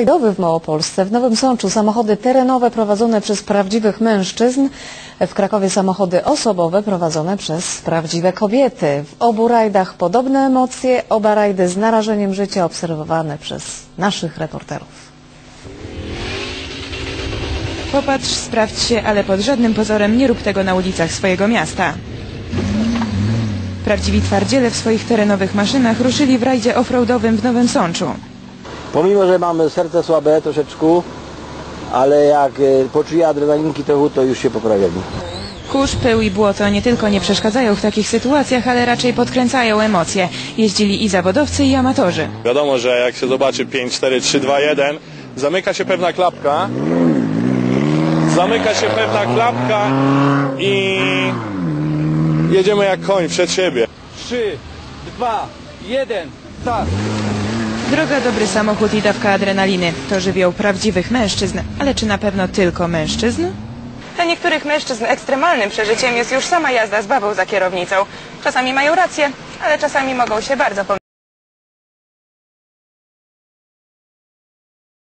Rajdowy w Małopolsce, w Nowym Sączu samochody terenowe prowadzone przez prawdziwych mężczyzn, w Krakowie samochody osobowe prowadzone przez prawdziwe kobiety. W obu rajdach podobne emocje, oba rajdy z narażeniem życia obserwowane przez naszych reporterów. Popatrz, sprawdź się, ale pod żadnym pozorem nie rób tego na ulicach swojego miasta. Prawdziwi twardziele w swoich terenowych maszynach ruszyli w rajdzie offroadowym w Nowym Sączu. Pomimo, że mamy serce słabe troszeczkę, ale jak e, poczuje adrenalinki trochę, to już się poprawiali. Kurz, pył i błoto nie tylko nie przeszkadzają w takich sytuacjach, ale raczej podkręcają emocje. Jeździli i zawodowcy, i amatorzy. Wiadomo, że jak się zobaczy 5, 4, 3, 2, 1, zamyka się pewna klapka. Zamyka się pewna klapka i jedziemy jak koń przed siebie. 3, 2, 1, start! Droga, dobry samochód i dawka adrenaliny to żywioł prawdziwych mężczyzn. Ale czy na pewno tylko mężczyzn? Dla niektórych mężczyzn ekstremalnym przeżyciem jest już sama jazda z babą za kierownicą. Czasami mają rację, ale czasami mogą się bardzo pomylić.